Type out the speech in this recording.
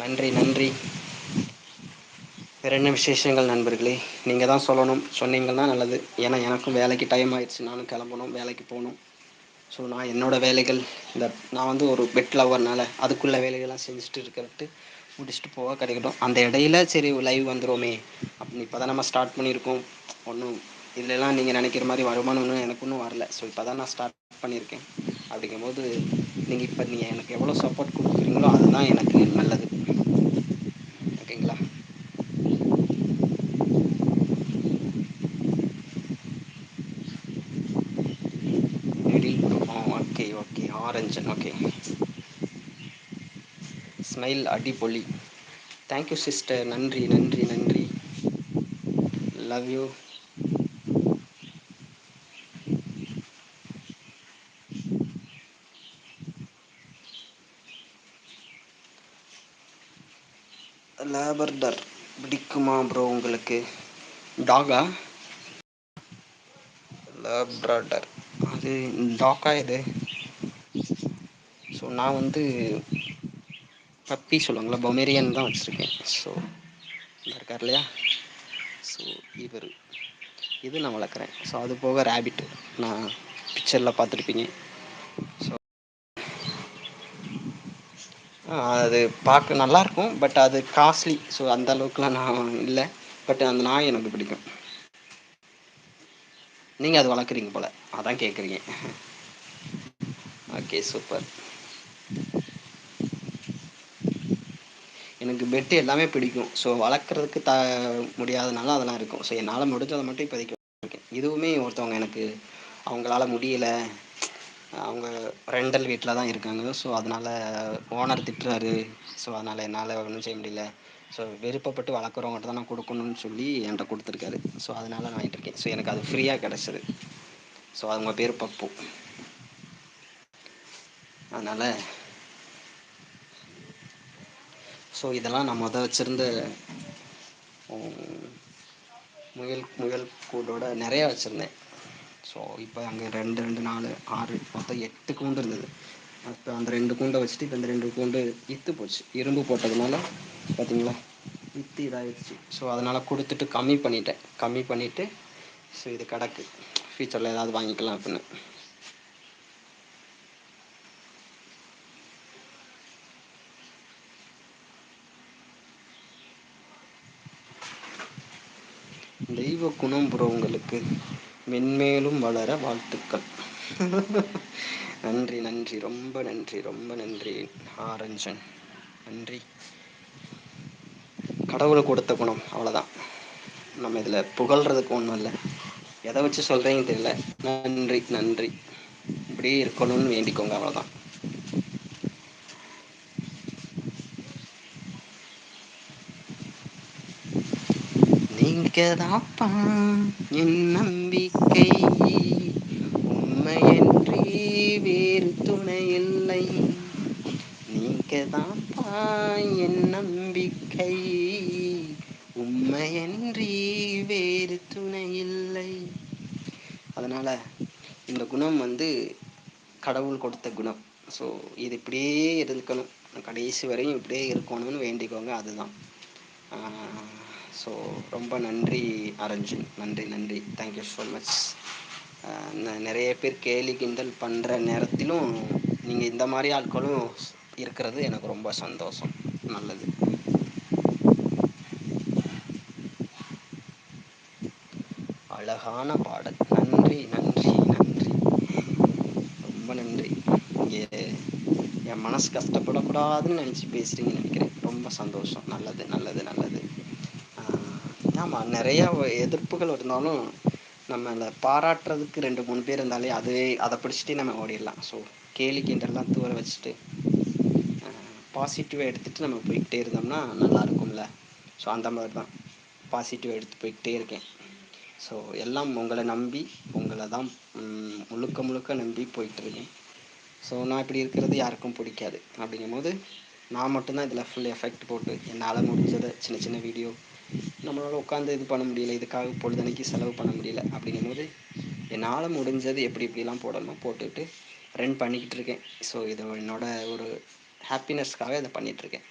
நன்றி நன்றி. வேறு என்ன விசேஷங்கள் நண்பர்களே? நீங்கள் தான் சொல்லணும். சொன்னீங்கன்னா நல்லது. ஏன்னா எனக்கும் வேலைக்கு டைம் ஆயிடுச்சு. நானும் கிளம்பணும். வேலைக்கு போகணும். ஸோ நான் என்னோடய வேலைகள் இந்த நான் வந்து ஒரு பெட் லவ்வர்னால அதுக்குள்ள வேலைகள்லாம் செஞ்சுட்டு இருக்கிறது முடிச்சுட்டு போக கிடைக்கட்டும். அந்த இடையில சரி லைவ் வந்துருமே அப்படி இப்போ தான் நம்ம ஸ்டார்ட் பண்ணியிருக்கோம். ஒன்றும் இல்லைல்லா நீங்கள் நினைக்கிற மாதிரி வருமானம் ஒன்றும் எனக்கு ஒன்றும் வரல. ஸோ இப்போ தான் நான் ஸ்டார்ட் பண்ணியிருக்கேன். அப்படிங்கும்போது நீங்கள் இப்போ நீங்கள் எனக்கு எவ்வளோ சப்போர்ட் கொடுக்குறீங்களோ அதுதான் எனக்கு நல்லது. ஓகேங்களா? மிடில் ஓகே ஓகே ஆரஞ்சன் ஓகே ஸ்மைல் அடிபொலி. தேங்க்யூ சிஸ்டர் நன்றி நன்றி நன்றி. லவ் யூ லேபர்டர் பிடிக்குமா ப்ரோ உங்களுக்கு? டாகா லேப்ரடார் அது டாக்கா இது ஸோ நான் வந்து பப்பி சொல்லுவாங்களா பொமேரியன் தான் வச்சுருக்கேன். ஸோ இருக்கார் இல்லையா? ஸோ இவர். இது நான் வளர்க்குறேன். ஸோ அது போக ரேபிட் நான் பிக்சரில் பார்த்துருப்பீங்க. ஸோ அது பார்க்க நல்லாயிருக்கும் பட் அது காஸ்ட்லி ஸோ அந்த அளவுக்குலாம் நான் இல்லை. பட் அந்த நாய் எனக்கு பிடிக்கும். நீங்கள் அது வளர்க்குறீங்க போல் அதான் கேட்குறீங்க ஓகே சூப்பர் எனக்கு பெட்டு எல்லாமே பிடிக்கும். ஸோ வளர்க்குறதுக்கு த முடியாதனால அதெல்லாம் இருக்கும். ஸோ என்னால் முடிஞ்சதை மட்டும் இப்போதைக்கு இதுவுமே ஒருத்தவங்க எனக்கு அவங்களால முடியலை அவங்க ரெண்டல் வீட்டில் தான் இருக்காங்க. ஸோ அதனால் ஓனர் திட்டுறாரு. ஸோ அதனால் என்னால் ஒன்றும் செய்ய முடியல. ஸோ விருப்பப்பட்டு வளர்க்குறவங்கள்ட்ட தான் நான் கொடுக்கணும்னு சொல்லி என்கிட்ட கொடுத்துருக்காரு. ஸோ அதனால் நான் வாங்கிட்டு இருக்கேன். ஸோ எனக்கு அது ஃப்ரீயாக கிடச்சிது. ஸோ அவங்க பேர் பப்பு. அதனால் ஸோ இதெல்லாம் நான் மொத வச்சுருந்த முயல் முயல் கூடோட நிறையா வச்சுருந்தேன். ஸோ இப்போ அங்கே ரெண்டு ரெண்டு நாலு ஆறு மொத்தம் எட்டு கூண்டு இருந்தது. அப்போ அந்த ரெண்டு கூண்டை வச்சுட்டு இப்போ அந்த ரெண்டு கூண்டு இத்து போச்சு. இரும்பு போட்டதுனால பார்த்தீங்களா இத்து இதாகிடுச்சு ஸோ அதனால் கொடுத்துட்டு கம்மி பண்ணிட்டேன். கம்மி பண்ணிவிட்டு ஸோ இது கிடக்கு. ஃப்யூச்சரில் ஏதாவது வாங்கிக்கலாம் அப்படின்னு. தெய்வ குணம் ப்ரோ உங்களுக்கு. மென்மேலும் வளர வாழ்த்துக்கள். நன்றி நன்றி. ரொம்ப நன்றி ரொம்ப நன்றி ஆரஞ்சன் நன்றி. கடவுள் கொடுத்த குணம் அவ்வளோதான் நம்ம இதில் புகழ்றதுக்கு ஒன்றும் இல்லை. எதை வச்சு சொல்றீங்கன்னு தெரியல. நன்றி நன்றி. இப்படியே இருக்கணும்னு வேண்டிக்கோங்க அவ்வளோதான் நீங்கதாப்பா என் நம்பிக்கை உண்மையன்றி வேறு துணை இல்லை. நீங்கதாப்பா என் நம்பிக்கை உண்மையன்றி வேறு துணை இல்லை. அதனால இந்த குணம் வந்து கடவுள் கொடுத்த குணம். ஸோ இது இப்படியே இருக்கணும் கடைசி வரையும் இப்படியே இருக்கணும்னு வேண்டிக்கோங்க. அதுதான். ஸோ ரொம்ப நன்றி அரஞ்சு நன்றி நன்றி. தேங்க்யூ ஸோ மச் நிறைய பேர் கேலி கிண்டல் பண்ணுற நேரத்திலும் நீங்கள் இந்த மாதிரி ஆட்களும் இருக்கிறது எனக்கு ரொம்ப சந்தோஷம். நல்லது. அழகான பாடல். நன்றி நன்றி நன்றி. ரொம்ப நன்றி. இங்கே என் மனசு கஷ்டப்படக்கூடாதுன்னு நினச்சி பேசுகிறீங்கன்னு நினைக்கிறேன். ரொம்ப சந்தோஷம். நல்லது நல்லது நல்லது. ஆமாம் நிறையா எதிர்ப்புகள் இருந்தாலும் அதை பாராட்டுறதுக்கு ரெண்டு மூணு பேர் இருந்தாலே அதுவே அதை பிடிச்சிட்டு நம்ம ஓடிடலாம். ஸோ கேலி கிண்டல்லாம் தூர வச்சுட்டு பாசிட்டிவாக எடுத்துகிட்டு நம்ம போய்கிட்டே இருந்தோம்னா நல்லா இருக்கும்ல. ஸோ அந்த மாதிரி தான். பாசிட்டிவாக எடுத்து போய்கிட்டே இருக்கேன். ஸோ எல்லாம் உங்களை நம்பி உங்களை தான் முழுக்க முழுக்க நம்பி போயிட்டுருக்கேன் ஸோ நான் இப்படி இருக்கிறது யாருக்கும் பிடிக்காது. அப்படிங்கும் போது நான் மட்டும்தான் இதில் ஃபுல் எஃபெக்ட் போட்டு என்னால் முடிஞ்சதை சின்ன சின்ன வீடியோ நம்மளால் உட்காந்து இது பண்ண முடியல இதுக்காக பொழுதனைக்கு செலவு பண்ண முடியல அப்படிங்கும்போது என்னால் முடிஞ்சது எப்படி எப்படிலாம் போடணுமோ போட்டுக்கிட்டு ரன் பண்ணிக்கிட்டு இருக்கேன். ஸோ இது என்னோட ஒரு ஹாப்பினஸ்க்காக இதை பண்ணிகிட்டு இருக்கேன்.